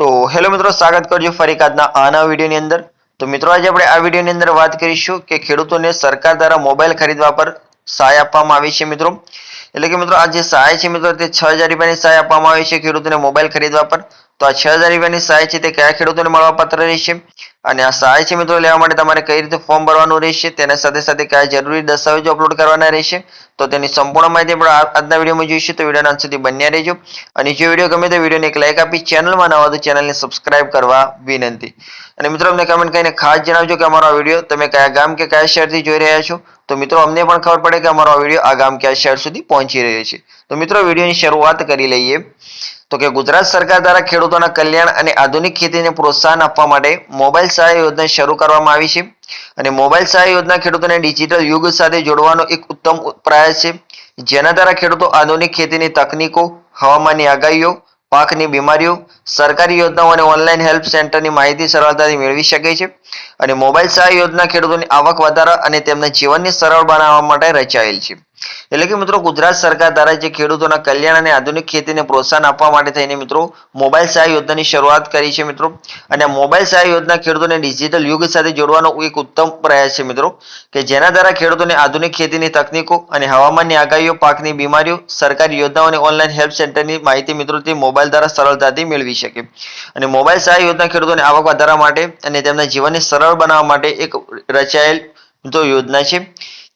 તો હેલો મિત્રો, સ્વાગત કરજો ફરી આજના આના વિડીયોની અંદર. તો મિત્રો, આજે આપણે આ વિડીયોની અંદર વાત કરીશું કે ખેડૂતોને સરકાર દ્વારા મોબાઈલ ખરીદવા પર સહાય આપવામાં આવી છે મિત્રો. એટલે કે મિત્રો, આ જે સહાય છે મિત્રો, તે છ હજાર રૂપિયાની સહાય આપવામાં આવી છે ખેડૂતોને મોબાઈલ ખરીદવા પર. તો આ છ હજાર રૂપિયાની સહાય છે તે કયા ખેડૂતોને મળવા પાત્ર રહેશે? અને આ સહાય છે મિત્રો લેવા માટે તમારે કઈ રીતે ફોર્મ ભરવાનું રહેશે? તેના સાથે સાથે કયા જરૂરી દસ્તાવેજો અપલોડ કરવાના રહેશે? તો તેની સંપૂર્ણ માહિતી આપણે આજના વિડીયોમાં જોઈશું. તો વિડીયોના અંત સુધી બન્યા રહેજો. અને જો વીડિયો ગમે તો વિડીયોને એક લાઇક આપી ચેનલમાં નવા તો ચેનલને સબસ્ક્રાઇબ કરવા વિનંતી. અને મિત્રો અમને કમેન્ટ કરીને ખાસ જણાવજો કે અમારો વીડિયો તમે કયા ગામ કે કયા શહેરથી જોઈ રહ્યા છો? તો મિત્રો અમને પણ ખબર પડે કે અમારો વીડિયો આ ગામ કયા શહેર સુધી પહોંચી રહ્યો છે. તો મિત્રો વિડીયોની શરૂઆત કરી લઈએ. તો કે ગુજરાત સરકાર દ્વારા ખેડૂતોના કલ્યાણ અને આધુનિક ખેતીને પ્રોત્સાહન આપવા માટે મોબાઈલ સહાય યોજના શરૂ કરવામાં આવી છે. અને મોબાઈલ સહાય યોજના ખેડૂતોને ડિજિટલ યુગ સાથે જોડવાનો એક ઉત્તમ પ્રયાસ છે. જેના દ્વારા ખેડૂતો આધુનિક ખેતીની તકનીકો, હવામાનની આગાહીઓ, પાકની બીમારીઓ, સરકારી યોજનાઓ અને ઓનલાઈન હેલ્પ સેન્ટરની માહિતી સરળતાથી મેળવી શકે છે. અને મોબાઈલ સહાય યોજના ખેડૂતોની આવક વધારવા અને તેમના જીવનને સરળ બનાવવા માટે રચાયેલ છે. એટલે કે મિત્રો ગુજરાત સરકાર દ્વારા જે ખેડૂતોના કલ્યાણ અને આધુનિક ખેતીને પ્રોત્સાહન આપવા માટે થઈને મિત્રો મોબાઈલ સહાય યોજનાની શરૂઆત કરી છે મિત્રો. અને મોબાઈલ સહાય યોજના ખેડૂતોને ડિજિટલ યુગ સાથે જોડવાનો એક ઉત્તમ પ્રયાસ છે મિત્રો. કે જેના દ્વારા ખેડૂતોને આધુનિક ખેતીની તકનીકો અને હવામાનની આગાહીઓ, પાકની બીમારીઓ, સરકારી યોજનાઓ અને ઓનલાઈન હેલ્પ સેન્ટરની માહિતી મિત્રો તે મોબાઈલ દ્વારા સરળતાથી મેળવી શકે. અને મોબાઈલ સહાય યોજના ખેડૂતોને આવક વધારવા માટે અને તેમના જીવનને સરળ બનાવવા માટે એક રચાયેલ મિત્રો યોજના છે.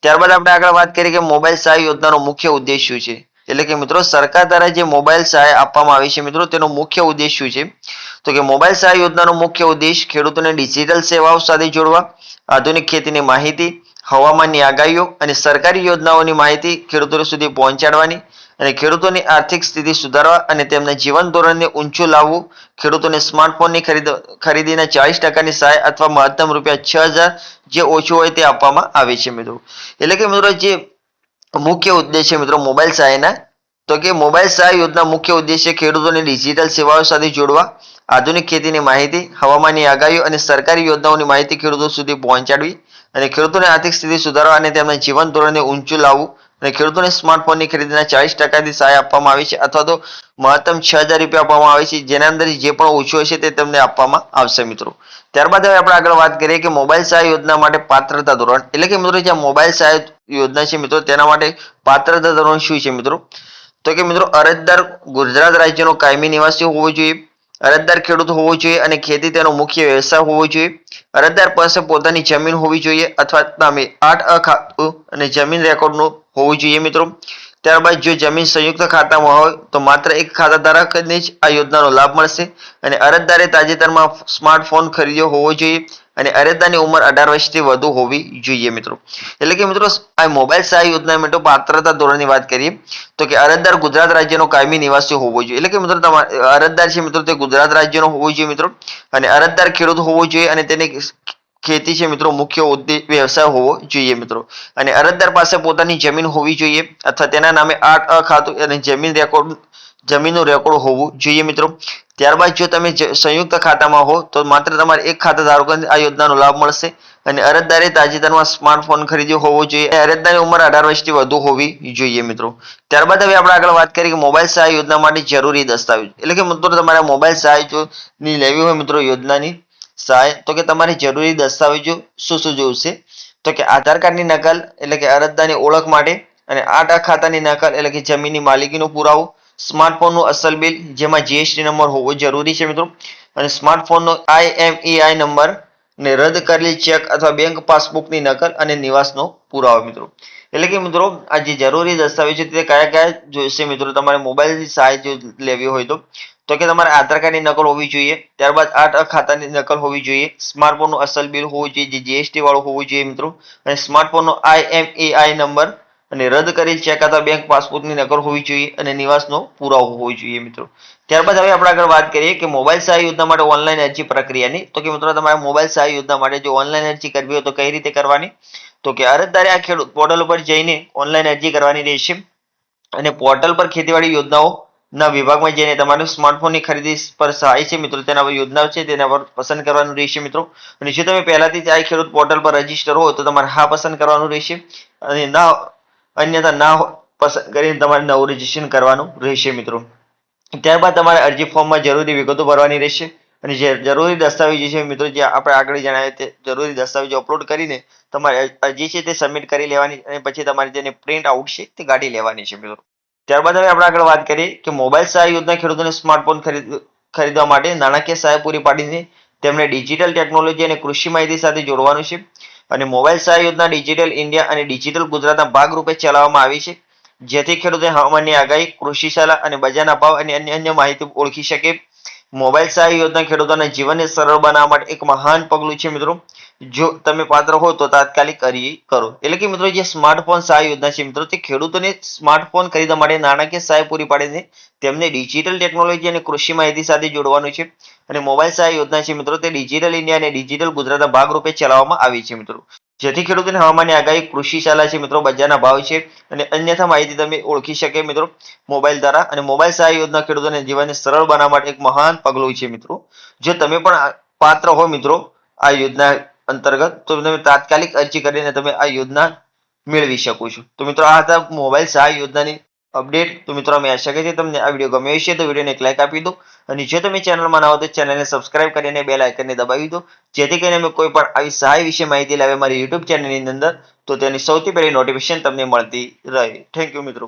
ત્યારબાદ આપણે આગળ વાત કરીએ કે મોબાઈલ સહાય યોજનાનો મુખ્ય ઉદ્દેશ શું છે? એટલે કે મિત્રો, સરકાર દ્વારા જે મોબાઈલ સહાય આપવામાં આવી છે, મિત્રો, તેનો મુખ્ય ઉદ્દેશ શું છે? તો કે મોબાઈલ સહાય યોજનાનો મુખ્ય ઉદ્દેશ ખેડૂતોને ડિજિટલ સેવાઓ સાથે જોડવા, આધુનિક ખેતીની માહિતી, હવામાનની આગાહીઓ અને સરકારી યોજનાઓની માહિતી ખેડૂતો સુધી પહોંચાડવાની અને ખેડૂતોની આર્થિક સ્થિતિ સુધારવા અને તેમના જીવન ધોરણને ઊંચું લાવવું, ખેડૂતોને સ્માર્ટફોનની ખરીદ, ખરીદીના ચાલીસ ટકાની સહાય અથવા મહત્તમ રૂપિયા છ હજાર જે ઓછું હોય તે આપવામાં આવે છે મિત્રો. એટલે કે મિત્રો જે મુખ્ય ઉદ્દેશ છે મિત્રો મોબાઈલ સહાયના, તો કે મોબાઈલ સહાય યોજના મુખ્ય ઉદ્દેશ્ય ખેડૂતોને ડિજિટલ સેવાઓ સાથે જોડવા, આધુનિક ખેતીની માહિતી, હવામાનની આગાહીઓ અને સરકારી યોજનાઓની માહિતી ખેડૂતો સુધી પહોંચાડવી અને ખેડૂતોની આર્થિક સ્થિતિ સુધારવા અને તેમના જીવન ધોરણને ઊંચું લાવવું અને ખેડૂતોને સ્માર્ટફોનની ખરીદીના ચાલીસ ટકાથી સહાય આપવામાં આવી છે અથવા તો મહત્તમ છ હજાર રૂપિયા આપવામાં આવે છે. જેના અંદર જે પણ ઓછું હશે તે તમને આપવામાં આવશે મિત્રો. ત્યારબાદ હવે આપણે આગળ વાત કરીએ કે મોબાઈલ સહાય યોજના માટે પાત્રતા ધોરણ. એટલે કે મિત્રો, જે મોબાઈલ સહાય યોજના છે મિત્રો, તેના માટે પાત્રતા ધોરણ શું છે મિત્રો? તો કે મિત્રો, અરજદાર ગુજરાત રાજ્યનો કાયમી નિવાસી હોવો જોઈએ, અરજદાર ખેડૂત હોવો જોઈએ અને ખેતી તેનો મુખ્ય વ્યવસાય હોવો જોઈએ. અરજદાર પાસે પોતાની જમીન હોવી જોઈએ અથવા તમે આઠ અ ખાતું અને જમીન રેકોર્ડનું હોવું જોઈએ મિત્રો. ત્યારબાદ જો જમીન સંયુક્ત ખાતામાં હોય, તો માત્ર એક ખાતા ધારકને જ આ યોજનાનો લાભ મળશે. અને અરજદારે તાજેતરમાં સ્માર્ટફોન ખરીદ્યો હોવો જોઈએ અને અરજદારની ઉંમર અઢાર વર્ષથી વધુ હોવી જોઈએ મિત્રો. એટલે કે મિત્રો, આ મોબાઈલ સહાય યોજના મિત્રો પાત્રતા ધોરણની વાત કરીએ, તો કે અરજદાર ગુજરાત રાજ્યનો કાયમી નિવાસી હોવો જોઈએ. એટલે કે મિત્રો તમારે અરજદાર છે મિત્રો, તે ગુજરાત રાજ્યનો હોવો જોઈએ મિત્રો. અને અરજદાર ખેડૂત હોવો જોઈએ અને તેને ખેતી છે મિત્રો મુખ્ય ઉદ્દેશ વ્યવસાય હોવો જોઈએ મિત્રો. અને અરજદાર પાસે પોતાની જમીન હોવી જોઈએ અથવા તેના નામે આઠ અ ખાતું અને જમીન રેકોર્ડ, જમીનનું રેકોર્ડ હોવું જોઈએ મિત્રો. ત્યારબાદ જો તમે સંયુક્ત ખાતામાં હો તો માત્ર તમારે એક ખાતા ધારકોને આ યોજનાનો લાભ મળશે. અને અરજદારે તાજેતરમાં સ્માર્ટફોન ખરીદ્યો હોવો જોઈએ. અરજદારની ઉંમર અઢાર વર્ષથી વધુ હોવી જોઈએ મિત્રો. ત્યારબાદ હવે આપણે આગળ વાત કરીએ કે મોબાઈલ સહાય યોજના માટે જરૂરી દસ્તાવેજ. એટલે કે મિત્રો તમારે મોબાઈલ સહાય જો લેવી હોય મિત્રો યોજનાની સહાય તો કે તમારી જરૂરી દસ્તાવેજો શું શું જોઈશે તો કે આધાર કાર્ડની નકલ, એટલે કે અરજદારની ઓળખ માટે, અને આટા ખાતાની નકલ, એટલે કે જમીનની માલિકીનો પુરાવો સ્માર્ટફોનનું અસલ બિલ જેમાં જીએસટી નંબર હોવો જરૂરી છે મિત્રો. અને સ્માર્ટફોનનો આઈએમઈઆઈ નંબર ને રદ કરેલી ચેક અથવા બેંક પાસબુકની નકલ અને નિવાસનો પુરાવો, મિત્રો. એટલે કે મિત્રો, આ જે જરૂરી દસ્તાવેજ છે તે કયા કયા જોઈશે? મિત્રો, તમારે મોબાઈલની સહાય લેવી હોય તો. તો કે તમારે આધાર કાર્ડની નકલ હોવી જોઈએ, ત્યારબાદ આઠ ખાતાની નકલ હોવી જોઈએ સ્માર્ટફોનનું અસલ બિલ હોવું જોઈએ, જે જીએસટી વાળું હોવું જોઈએ, મિત્રો. અને સ્માર્ટફોનનો આઈએમઈઆઈ નંબર અને રદ કરી ચેક અથવા બેંક પાસબુકની નકલ હોવી જોઈએ અને નિવાસનો પુરાવો હોવો જોઈએ મિત્રો. ત્યારબાદ હવે આપણે આગળ વાત કરીએ કે મોબાઈલ સહાય યોજના માટે ઓનલાઈન અરજી પ્રક્રિયાની. તો કે મિત્રો તમારે મોબાઈલ સહાય યોજના માટે જો ઓનલાઈન અરજી કરવી હોય તો કઈ રીતે કરવાની? તો કે અરજદારે આ ખેડૂત પોર્ટલ ઉપર જઈને ઓનલાઈન અરજી કરવાની રહેશે. અને પોર્ટલ પર ખેતીવાડી યોજનાઓ ના વિભાગમાં જઈને તમારું સ્માર્ટફોનની ખરીદી પર સહાય છે મિત્રો. તેના પર યોજનાઓ છે, તેના પર પસંદ કરવાનું રહેશે મિત્રો. અને જો તમે પહેલાથી જ આ ખેડૂત પોર્ટલ પર રજિસ્ટર હો તો તમારે હા પસંદ કરવાનું રહેશે. અને ના અન્યથા ના પસંદ કરીને તમારે નવું રજીસ્ટ્રેશન કરવાનું રહેશે મિત્રો. ત્યારબાદ તમારે અરજી ફોર્મમાં જરૂરી વિગતો ભરવાની રહેશે અને જે જરૂરી દસ્તાવેજો છે મિત્રો, જે આપણે આગળ જણાવ્યા તે જરૂરી દસ્તાવેજો અપલોડ કરીને તમારે અરજી છે તે સબમિટ કરી લેવાની અને પછી તમારે જેને પ્રિન્ટ આઉટ છે તે કાઢી લેવાની છે મિત્રો. ત્યારબાદ હવે આપણે આગળ વાત કરીએ કે મોબાઈલ સહાય યોજના ખેડૂતોને સ્માર્ટફોન ખરીદ, ખરીદવા માટે નાણાકીય સહાય પૂરી પાડીને તેમને ડિજિટલ ટેકનોલોજી અને કૃષિ માહિતી સાથે જોડવાનું છે. અને મોબાઈલ સહાય યોજના ડિજિટલ ઇન્ડિયા અને ડિજિટલ ગુજરાતના ભાગરૂપે ચલાવવામાં આવી છે. જેથી ખેડૂતે હવામાનની આગાહી, કૃષિ સલાહ અને બજારના ભાવ અને અન્ય અન્ય માહિતી ઓળખી શકે. મોબાઈલ સહાય યોજના ખેડૂતોના જીવનને સરળ બનાવવા માટે એક મહાન પગલું છે મિત્રો. જો તમે પાત્ર હો તો તાત્કાલિક અરજી કરો. એટલે કે મિત્રો જે સ્માર્ટફોન સહાય યોજના છે મિત્રો, તે ખેડૂતોને સ્માર્ટફોન ખરીદવા માટે નાણાકીય સહાય પૂરી પાડે છે. તેમને ડિજિટલ ટેકનોલોજી અને કૃષિ માહિતી સાથે જોડવાનું છે. અને મોબાઈલ સહાય યોજના છે મિત્રો, તે ડિજિટલ ઇન્ડિયા અને ડિજિટલ ગુજરાતના ભાગરૂપે ચલાવવામાં આવી છે મિત્રો. જેથી ખેડૂતોને હવામાનની આગાહી કૃષિ શાલા છે મિત્રો, બજારના ભાવ છે. અને અન્યથા માહિતી તમે ઓળખી શકે મિત્રો, મોબાઈલ દ્વારા. અને મોબાઈલ સહાય યોજના ખેડૂતોને જીવનને સરળ બનાવવા માટે એક મહાન પગલું છે મિત્રો. જો તમે પણ પાત્ર હો મિત્રો, આ યોજના અંતર્ગત તો તમે તાત્કાલિક અરજી કરીને તમે આ યોજના મેળવી શકો છો. તો મિત્રો આ હતા મોબાઈલ સહાય યોજનાની અપડેટ. તો મિત્રો અમે આશા કરીએ તમને આ વીડિયો ગમ્યો હશે તો વિડીયોને એક લાઇક આપી દો. અને જો તમે ચેનલમાં ના હો તો ચેનલને સબસ્ક્રાઇબ કરીને બે લાઇકનને દબાવી દો. જેથી કરીને અમે કોઈ પણ આવી સહાય વિશે માહિતી લાવે મારી યુટ્યુબ ચેનલની અંદર, તો તેની સૌથી પહેલી નોટિફિકેશન તમને મળતી રહે. થેન્ક યુ મિત્રો.